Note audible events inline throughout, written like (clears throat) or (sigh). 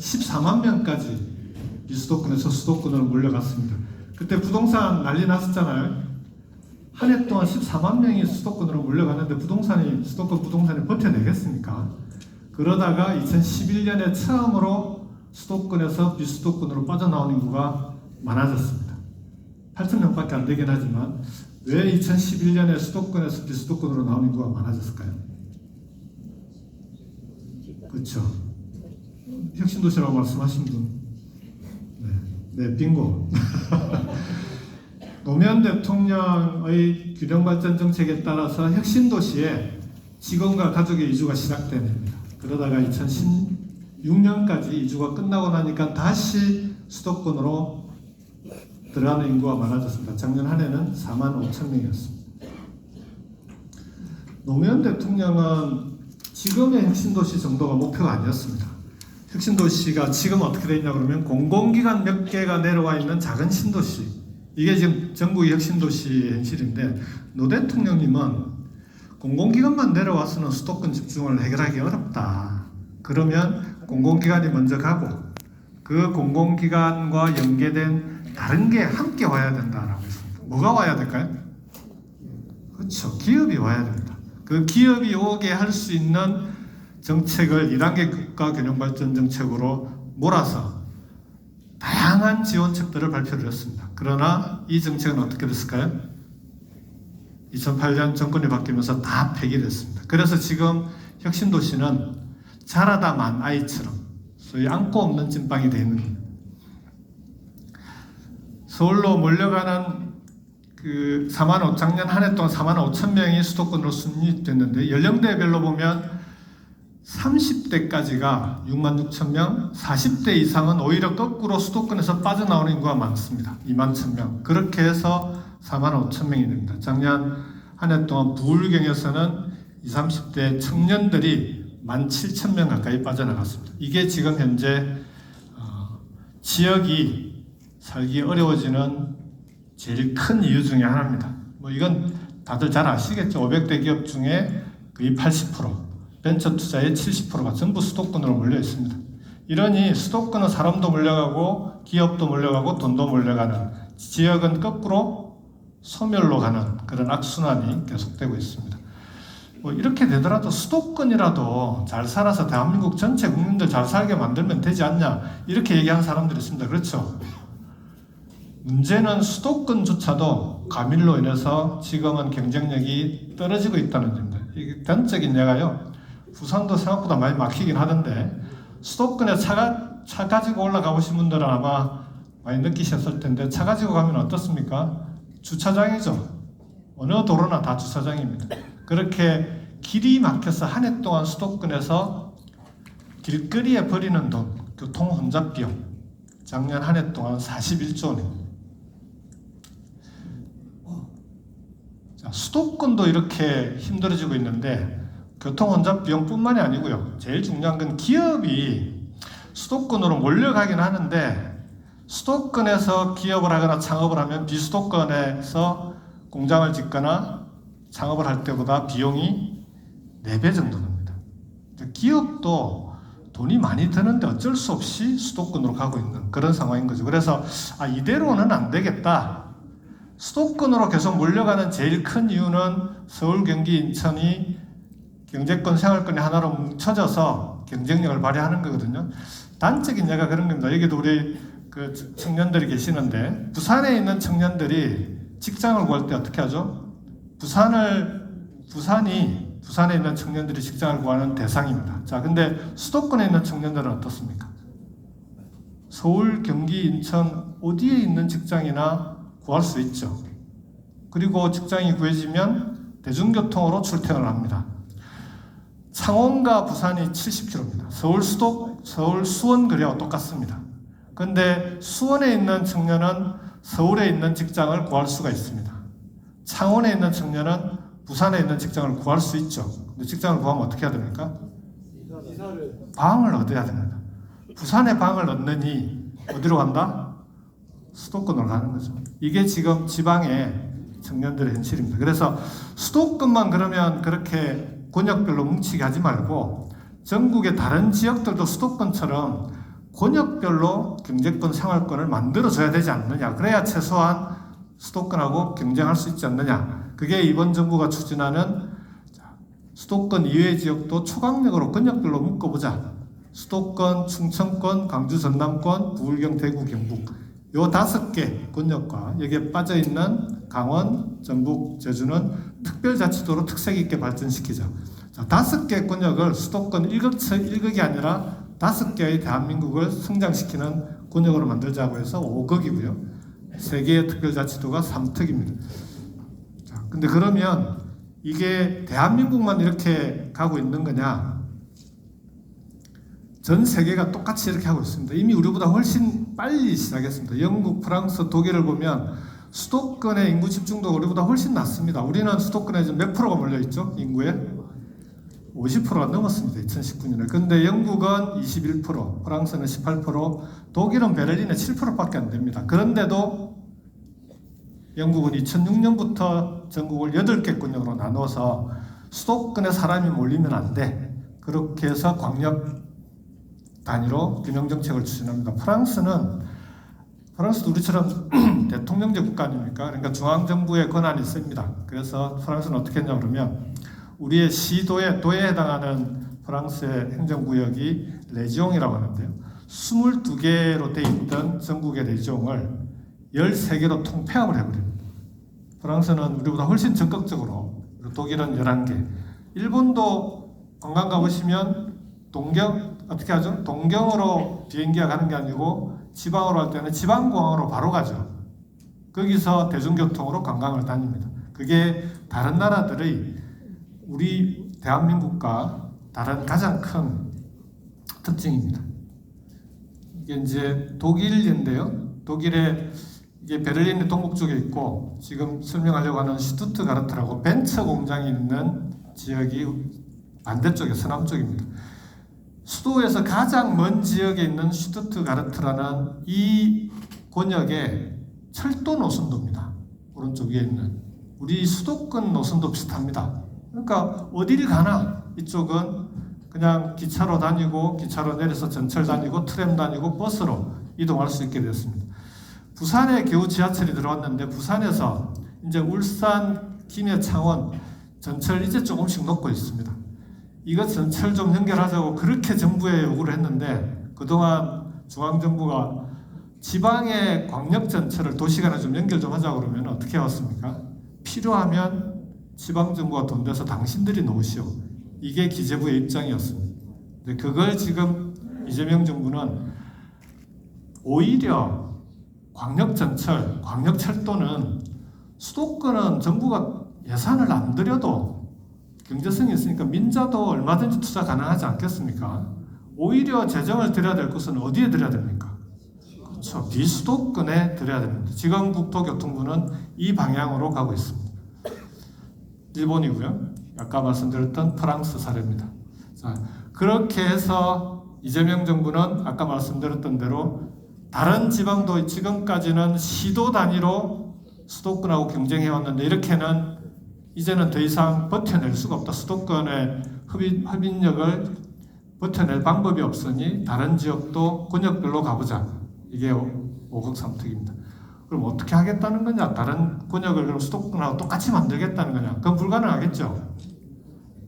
14만 명까지 비수도권에서 수도권으로 몰려갔습니다. 그때 부동산 난리 났었잖아요. 한 해 동안 14만 명이 수도권으로 몰려갔는데 부동산이 수도권 부동산이 버텨내겠습니까? 그러다가 2011년에 처음으로 수도권에서 비수도권으로 빠져나온 인구가 많아졌습니다. 8천 명밖에 안 되긴 하지만 왜 2011년에 수도권에서 비수도권으로 나온 인구가 많아졌을까요? 그렇죠. 혁신도시라고 말씀하신 분. 네, 네 빙고. (laughs) 노무현 대통령의 균형발전 정책에 따라서 혁신도시에 직원과 가족의 이주가 시작됩니다. 그러다가 2016년까지 이주가 끝나고 나니까 다시 수도권으로 들어가는 인구가 많아졌습니다. 작년 한 해는 4만 5천 명이었습니다. 노무현 대통령은 지금의 혁신도시 정도가 목표가 아니었습니다. 혁신도시가 지금 어떻게 되어 있냐 그러면 공공기관 몇 개가 내려와 있는 작은 신도시 이게 지금 전국의 혁신도시의 현실인데 노 대통령님은 공공기관만 내려와서는 수도권 집중을 해결하기 어렵다. 그러면 공공기관이 먼저 가고 그 공공기관과 연계된 다른 게 함께 와야 된다라고 했습니다. 뭐가 와야 될까요? 그렇죠. 기업이 와야 됩니다. 그 기업이 오게 할 수 있는 정책을 2단계 국가 균형 발전 정책으로 몰아서 다양한 지원책들을 발표를 했습니다. 그러나 이 정책은 어떻게 됐을까요? 2008년 정권이 바뀌면서 다 폐기됐습니다. 그래서 지금 혁신도시는 자라다 만 아이처럼 소위 안고 없는 찐빵이 되어 있는 겁니다. 서울로 몰려가는 그 4만 5 작년 한 해 동안 4만 5천 명이 수도권으로 순입됐는데 연령대별로 보면 30대까지가 6만 6천 명, 40대 이상은 오히려 거꾸로 수도권에서 빠져나오는 인구가 많습니다. 2만 1천 명. 그렇게 해서 4만 5천 명이 됩니다. 작년 한 해 동안 부울경에서는 20, 30대 청년들이 1만 7천 명 가까이 빠져나갔습니다. 이게 지금 현재 어, 지역이 살기 어려워지는 제일 큰 이유 중에 하나입니다. 뭐 이건 다들 잘 아시겠죠. 500대 기업 중에 거의 80%, 벤처 투자의 70%가 전부 수도권으로 몰려 있습니다. 이러니 수도권은 사람도 몰려가고 기업도 몰려가고 돈도 몰려가는 지역은 거꾸로 소멸로 가는 그런 악순환이 계속되고 있습니다. 뭐 이렇게 되더라도 수도권이라도 잘 살아서 대한민국 전체 국민들 잘 살게 만들면 되지 않냐 이렇게 얘기하는 사람들이 있습니다. 그렇죠? 문제는 수도권조차도 가밀로 인해서 지금은 경쟁력이 떨어지고 있다는 점입니다. 이게 단적인 예가요. 부산도 생각보다 많이 막히긴 하던데 수도권에 차가 차 가지고 올라가 보신 분들은 아마 많이 느끼셨을 텐데 차 가지고 가면 어떻습니까? 주차장이죠. 어느 도로나 다 주차장입니다. 그렇게 길이 막혀서 한 해 동안 수도권에서 길거리에 버리는 돈, 교통 혼잡 비용 작년 한 해 동안 41조 원입니다. 자, 수도권도 이렇게 힘들어지고 있는데 교통 혼잡 비용뿐만이 아니고요. 제일 중요한 건 기업이 수도권으로 몰려가긴 하는데 수도권에서 기업을 하거나 창업을 하면 비수도권에서 공장을 짓거나 창업을 할 때보다 비용이 4배 정도 듭니다. 기업도 돈이 많이 드는데 어쩔 수 없이 수도권으로 가고 있는 그런 상황인 거죠. 그래서 아, 이대로는 안 되겠다. 수도권으로 계속 몰려가는 제일 큰 이유는 서울, 경기, 인천이 경제권, 생활권이 하나로 뭉쳐져서 경쟁력을 발휘하는 거거든요. 단적인 예가 그런 겁니다. 여기도 우리 그 청년들이 계시는데 부산에 있는 청년들이 직장을 구할 때 어떻게 하죠? 부산을 부산이 부산에 있는 청년들이 직장을 구하는 대상입니다. 자, 근데 수도권에 있는 청년들은 어떻습니까? 서울, 경기, 인천 어디에 있는 직장이나 구할 수 있죠. 그리고 직장이 구해지면 대중교통으로 출퇴근을 합니다. 창원과 부산이 70km입니다. 서울 수도, 서울 수원 거리와 똑같습니다. 근데 수원에 있는 청년은 서울에 있는 직장을 구할 수가 있습니다. 창원에 있는 청년은 부산에 있는 직장을 구할 수 있죠. 근데 직장을 구하면 어떻게 해야 됩니까? 방을 얻어야 됩니다. 부산에 방을 얻느니 어디로 간다? 수도권으로 가는 거죠. 이게 지금 지방의 청년들의 현실입니다. 그래서 수도권만 그러면 그렇게 권역별로 뭉치게 하지 말고 전국의 다른 지역들도 수도권처럼 권역별로 경제권, 생활권을 만들어줘야 되지 않느냐. 그래야 최소한 수도권하고 경쟁할 수 있지 않느냐. 그게 이번 정부가 추진하는 자, 수도권 이외 지역도 초강력으로 권역별로 묶어보자. 수도권, 충청권, 강주, 전남권, 부울경, 대구, 경북 요 다섯 개 권역과 여기에 빠져 있는 강원, 전북, 제주는 특별자치도로 특색 있게 발전시키자. 자, 다섯 개 권역을 수도권 1극, 1극이 아니라 다섯 개의 대한민국을 성장시키는 권역으로 만들자고 해서 5극이고요. 세 개의 특별자치도가 3특입니다. 자, 근데 그러면 이게 대한민국만 이렇게 가고 있는 거냐? 전 세계가 똑같이 이렇게 하고 있습니다. 이미 우리보다 훨씬 빨리 시작했습니다. 영국, 프랑스, 독일을 보면 수도권의 인구 집중도가 우리보다 훨씬 낮습니다. 우리는 수도권에 지금 몇 프로가 몰려 있죠? 인구의 50%가 넘었습니다. 2019년에. 근데 영국은 21%, 프랑스는 18%, 독일은 베를린에 7%밖에 안 됩니다. 그런데도 영국은 2006년부터 전국을 8개 권역으로 나눠서 수도권에 사람이 몰리면 안 돼. 그렇게 해서 광역 단위로 균형 정책을 추진합니다. 프랑스는 프랑스도 우리처럼 (clears throat) 대통령제 국가 아닙니까? 그러니까 중앙 정부의 권한이 있습니다. 그래서 프랑스는 어떻게 했냐 그러면 우리의 시도에 도에 해당하는 프랑스의 행정구역이 레지옹이라고 하는데요. 22개로 돼 있던 전국의 레지옹을 13개로 통폐합을 해버립니다. 프랑스는 우리보다 훨씬 적극적으로 독일은 11개 일본도 관광 가보시면 동경 어떻게 하죠? 동경으로 비행기가 가는 게 아니고 지방으로 할 때는 지방공항으로 바로 가죠. 거기서 대중교통으로 관광을 다닙니다. 그게 다른 나라들의 우리 대한민국과 다른 가장 큰 특징입니다. 이게 이제 독일인데요. 독일의 이게 베를린의 동북 쪽에 있고 지금 설명하려고 하는 슈투트가르트라고 벤처 공장이 있는 지역이 반대쪽에 서남 쪽입니다. 수도에서 가장 먼 지역에 있는 슈투트가르트라는 이 권역의 철도 노선도입니다. 오른쪽 위에 있는 우리 수도권 노선도 비슷합니다. 그러니까 어디를 가나 이쪽은 그냥 기차로 다니고 기차로 내려서 전철 다니고 트램 다니고 버스로 이동할 수 있게 됐습니다. 부산에 겨우 지하철이 들어왔는데 부산에서 이제 울산, 김해, 창원 전철 이제 조금씩 녹고 있습니다. 이거 전철 좀 연결하자고 그렇게 정부에 요구를 했는데 그동안 중앙정부가 지방의 광역 전철을 도시간에 좀 연결 좀 하자고 그러면 어떻게 해왔습니까? 필요하면 지방정부가 돈 내서 당신들이 놓으시오. 이게 기재부의 입장이었습니다. 근데 그걸 지금 이재명 정부는 오히려 광역전철, 광역철도는 수도권은 정부가 예산을 안 들여도 경제성이 있으니까 민자도 얼마든지 투자 가능하지 않겠습니까? 오히려 재정을 들여야 될 곳은 어디에 들여야 됩니까? 그렇죠. 비수도권에 들여야 됩니다. 지금 국토교통부는 이 방향으로 가고 있습니다. 일본이고요. 아까 말씀드렸던 프랑스 사례입니다. 자, 그렇게 해서 이재명 정부는 아까 말씀드렸던 대로 다른 지방도 지금까지는 시도 단위로 수도권하고 경쟁해 왔는데 이렇게는 이제는 더 이상 버텨낼 수가 없다. 수도권의 흡인, 흡인력을 버텨낼 방법이 없으니 다른 지역도 권역별로 가보자. 이게 5극 3특입니다. 그럼 어떻게 하겠다는 거냐? 다른 권역을 그럼 수도권하고 똑같이 만들겠다는 거냐? 그건 불가능하겠죠.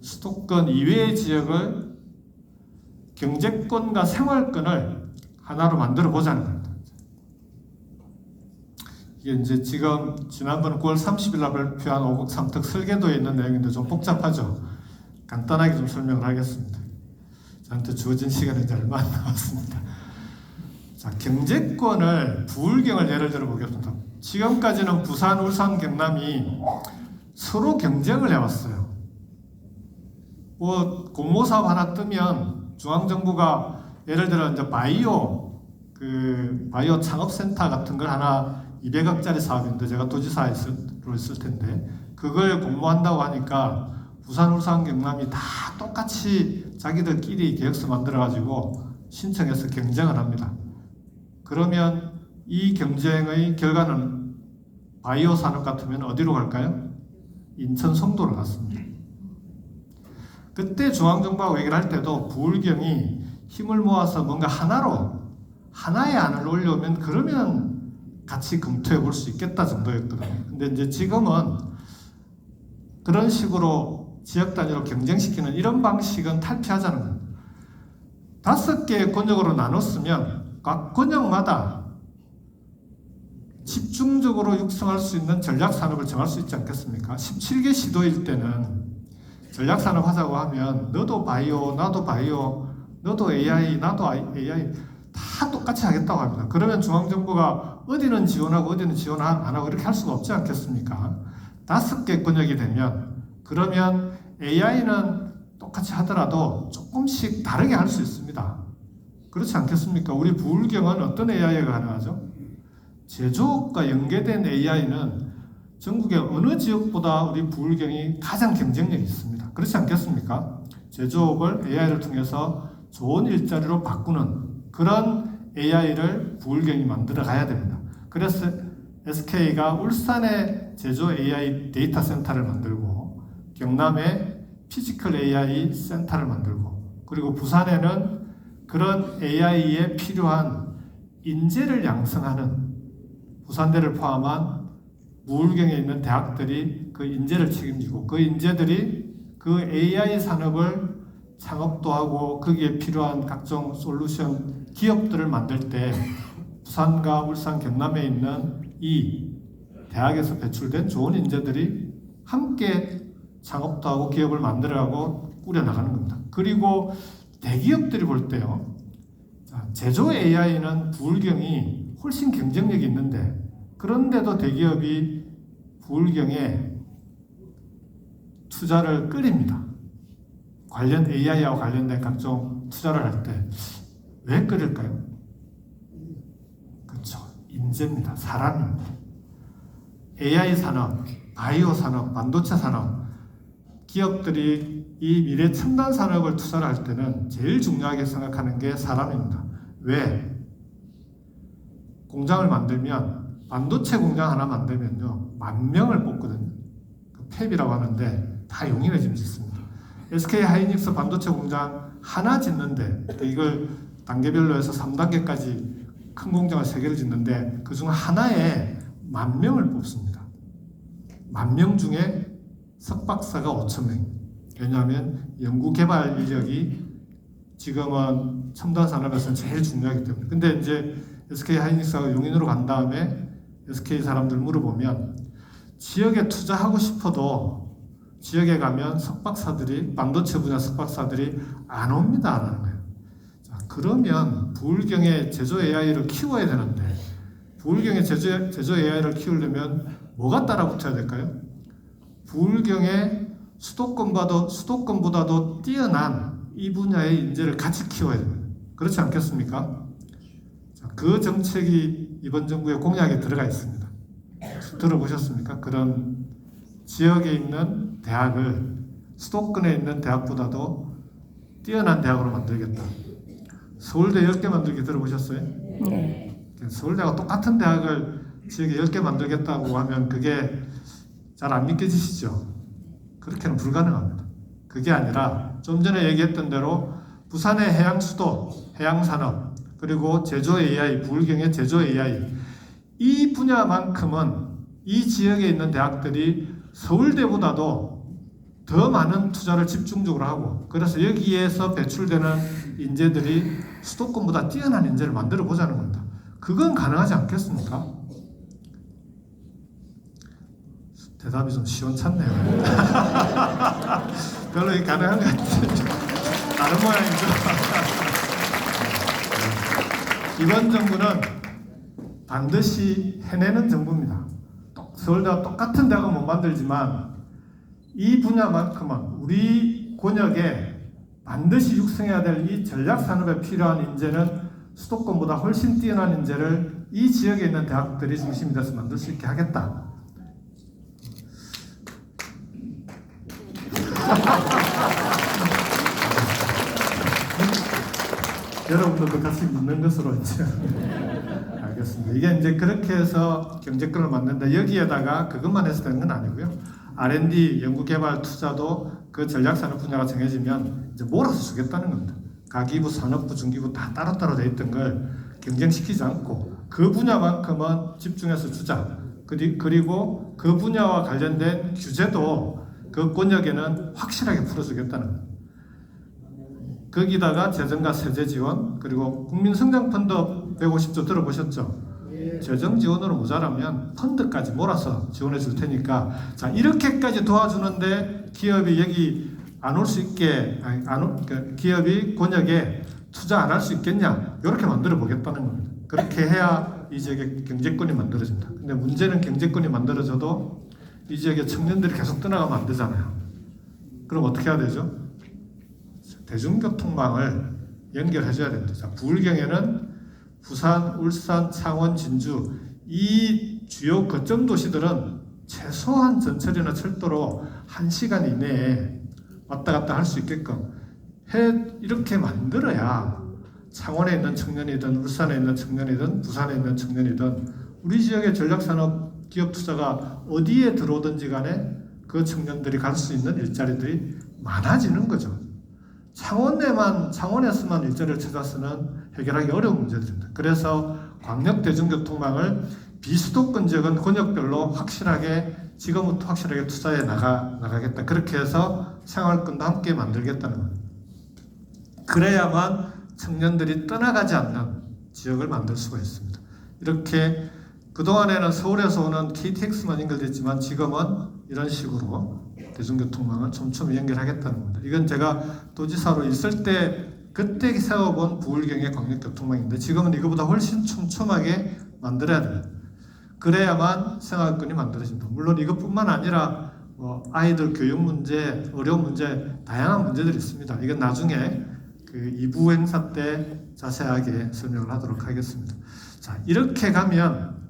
수도권 이외의 지역을 경제권과 생활권을 하나로 만들어 보자는 겁니다. 이제 지금 지난번 9월 30일 날 발표한 5국 3특 설계도에 있는 내용인데 좀 복잡하죠. 간단하게 좀 설명을 하겠습니다. 저한테 주어진 시간이 이제 얼마 안 남았습니다. 자, 경제권을 부울경을 예를 들어 보겠습니다. 지금까지는 부산, 울산, 경남이 서로 경쟁을 해왔어요. 뭐 공모 사업 하나 뜨면 중앙 정부가 예를 들어 이제 바이오 그 바이오 창업센터 같은 걸 하나 200억짜리 사업인데 제가 도지사로 있을 텐데 그걸 공모한다고 하니까 부산, 울산, 경남이 다 똑같이 자기들끼리 계획서 만들어 가지고 신청해서 경쟁을 합니다. 그러면 이 경쟁의 결과는 바이오 산업 같으면 어디로 갈까요? 인천 송도로 갔습니다. 그때 중앙정부하고 얘기를 할 때도 부울경이 힘을 모아서 뭔가 하나로 하나의 안을 올려오면 그러면 같이 검토해 볼 수 있겠다 정도였거든요. 근데 이제 지금은 그런 식으로 지역 단위로 경쟁시키는 이런 방식은 탈피하자는 거예요. 다섯 개의 권역으로 나눴으면 각 권역마다 집중적으로 육성할 수 있는 전략 산업을 정할 수 있지 않겠습니까? 17개 시도일 때는 전략 산업 하자고 하면 너도 바이오, 나도 바이오, 너도 AI, 나도 AI 다 똑같이 하겠다고 합니다. 그러면 중앙정부가 어디는 지원하고 어디는 지원 안 하고 이렇게 할 수가 없지 않겠습니까? 다섯 개 권역이 되면 그러면 AI는 똑같이 하더라도 조금씩 다르게 할 수 있습니다. 그렇지 않겠습니까? 우리 부울경은 어떤 AI가 가능하죠? 제조업과 연계된 AI는 전국의 어느 지역보다 우리 부울경이 가장 경쟁력이 있습니다. 그렇지 않겠습니까? 제조업을 AI를 통해서 좋은 일자리로 바꾸는 그런 AI를 부울경이 만들어 가야 됩니다. 그래서 SK가 울산에 제조 AI 데이터 센터를 만들고 경남에 피지컬 AI 센터를 만들고 그리고 부산에는 그런 AI에 필요한 인재를 양성하는 부산대를 포함한 무울경에 있는 대학들이 그 인재를 책임지고 그 인재들이 그 AI 산업을 창업도 하고 거기에 필요한 각종 솔루션 기업들을 만들 때 부산과 울산 경남에 있는 이 대학에서 배출된 좋은 인재들이 함께 창업도 하고 기업을 만들어가고 꾸려나가는 겁니다. 그리고 대기업들이 볼 때요. 자, 제조 AI는 부울경이 훨씬 경쟁력이 있는데 그런데도 대기업이 부울경에 투자를 끓입니다. 관련 AI와 관련된 각종 투자를 할 때왜 끓일까요? 그렇죠. 인재입니다. 사람입니다. AI 산업, 바이오 산업, 반도체 산업 기업들이 이 미래 첨단 산업을 투자를 할 때는 제일 중요하게 생각하는 게 사람입니다. 왜? 공장을 만들면 반도체 공장 하나 만들면요 만 명을 뽑거든요. 그 팹이라고 하는데 다 용인에 지금 짓습니다. SK 하이닉스 반도체 공장 하나 짓는데 이걸 단계별로 해서 3단계까지 큰 공장을 세 개를 짓는데 그중 하나에 만 명을 뽑습니다. 만 명 중에 석박사가 5천 명. 왜냐하면 연구 개발 인력이 지금은 첨단 산업에서는 제일 중요하기 때문에. 근데 이제 SK 하이닉스가 용인으로 간 다음에 SK 사람들 물어보면 지역에 투자하고 싶어도 지역에 가면 석박사들이 반도체 분야 석박사들이 안 옵니다 안 하는 거예요. 자 그러면 부울경의 제조 AI를 키워야 되는데 부울경의 제조 제조 AI를 키우려면 뭐가 따라붙어야 될까요? 부울경의 수도권보다도 수도권보다도 뛰어난 이 분야의 인재를 같이 키워야 됩니다. 그렇지 않겠습니까? 자, 그 정책이 이번 정부의 공약에 들어가 있습니다. 들어보셨습니까? 그런 지역에 있는 대학을 수도권에 있는 대학보다도 뛰어난 대학으로 만들겠다. 서울대 10개 만들기 들어보셨어요? 네. 서울대가 똑같은 대학을 지역에 10개 만들겠다고 하면 그게 잘 안 믿겨지시죠? 그렇게는 불가능합니다. 그게 아니라 좀 전에 얘기했던 대로 부산의 해양 수도, 해양 산업, 그리고 제조 AI, 부울경의 제조 AI 이 분야만큼은 이 지역에 있는 대학들이 서울대보다도 더 많은 투자를 집중적으로 하고 그래서 여기에서 배출되는 인재들이 수도권보다 뛰어난 인재를 만들어 보자는 겁니다. 그건 가능하지 않겠습니까? 대답이 좀 시원찮네요. (laughs) 별로 가능한 것 같은데 다른 모양이죠. (laughs) 이번 정부는 반드시 해내는 정부입니다. 또 서울대와 똑같은 대학은 못 만들지만 이 분야만큼은 우리 권역에 반드시 육성해야 될 이 전략 산업에 필요한 인재는 수도권보다 훨씬 뛰어난 인재를 이 지역에 있는 대학들이 중심이 돼서 만들 수 있게 하겠다. (laughs) 여러분들도 같이 묻는 것으로 이제 알겠습니다. 이게 이제 그렇게 해서 경제권을 만든다. 여기에다가 그것만 해서 되는 건 아니고요. R&D 연구개발 투자도 그 전략산업 분야가 정해지면 이제 몰아서 주겠다는 겁니다. 가기부, 산업부, 중기부 다 따로따로 돼 있던 걸 경쟁시키지 않고 그 분야만큼은 집중해서 주자. 그리- 그리고 그 분야와 관련된 규제도 그 권역에는 확실하게 풀어주겠다는 거기다가 재정과 세제 지원 그리고 국민 성장 펀드 150조 들어보셨죠? 재정 지원으로 모자라면 펀드까지 몰아서 지원해 줄 테니까 자 이렇게까지 도와주는데 기업이 여기 안 올 수 있게 아니, 안 올, 그 기업이 권역에 투자 안 할 수 있겠냐 이렇게 만들어 보겠다는 겁니다. 그렇게 해야 이 지역에 경제권이 만들어진다. 근데 문제는 경제권이 만들어져도 이 지역에 청년들이 계속 떠나가면 안 되잖아요. 그럼 어떻게 해야 되죠? 대중교통망을 연결해줘야 됩니다. 자, 부울경에는 부산, 울산, 창원, 진주 이 주요 거점 도시들은 최소한 전철이나 철도로 1시간 이내에 왔다 갔다 할 수 있게끔 해 이렇게 만들어야 창원에 있는 청년이든 울산에 있는 청년이든 부산에 있는 청년이든 우리 지역의 전략산업 기업 투자가 어디에 들어오든지 간에 그 청년들이 갈 수 있는 일자리들이 많아지는 거죠. 창원에만 창원에서만 일자리를 찾아서는 해결하기 어려운 문제들입니다. 그래서 광역 대중교통망을 비수도권 지역은 권역별로 확실하게 지금부터 확실하게 투자해 나가 나가겠다. 그렇게 해서 생활권도 함께 만들겠다는 겁니다. 그래야만 청년들이 떠나가지 않는 지역을 만들 수가 있습니다. 이렇게 그동안에는 서울에서 오는 KTX만 연결됐지만 지금은 이런 식으로 대중교통망을 촘촘히 연결하겠다는 겁니다. 이건 제가 도지사로 있을 때 그때 세워본 부울경의 광역교통망인데 지금은 이거보다 훨씬 촘촘하게 만들어야 됩니다. 그래야만 생활권이 만들어진다. 물론 이것뿐만 아니라 뭐 아이들 교육 문제, 어려운 문제, 다양한 문제들이 있습니다. 이건 나중에 그 2부 행사 때 자세하게 설명을 하도록 하겠습니다. 자, 이렇게 가면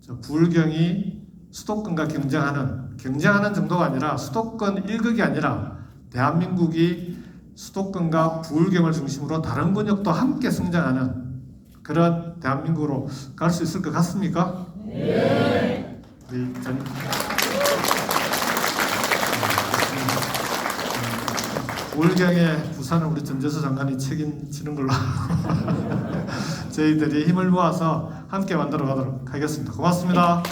저 부울경이 수도권과 경쟁하는 경쟁하는 정도가 아니라 수도권 1극이 아니라 대한민국이 수도권과 부울경을 중심으로 다른 권역도 함께 성장하는 그런 대한민국으로 갈 수 있을 것 같습니까? 네. 우리 전 부울경의 부산은 우리 전재수 장관이 책임지는 걸로 (laughs) 저희들이 힘을 모아서 함께 만들어 가도록 하겠습니다. 고맙습니다.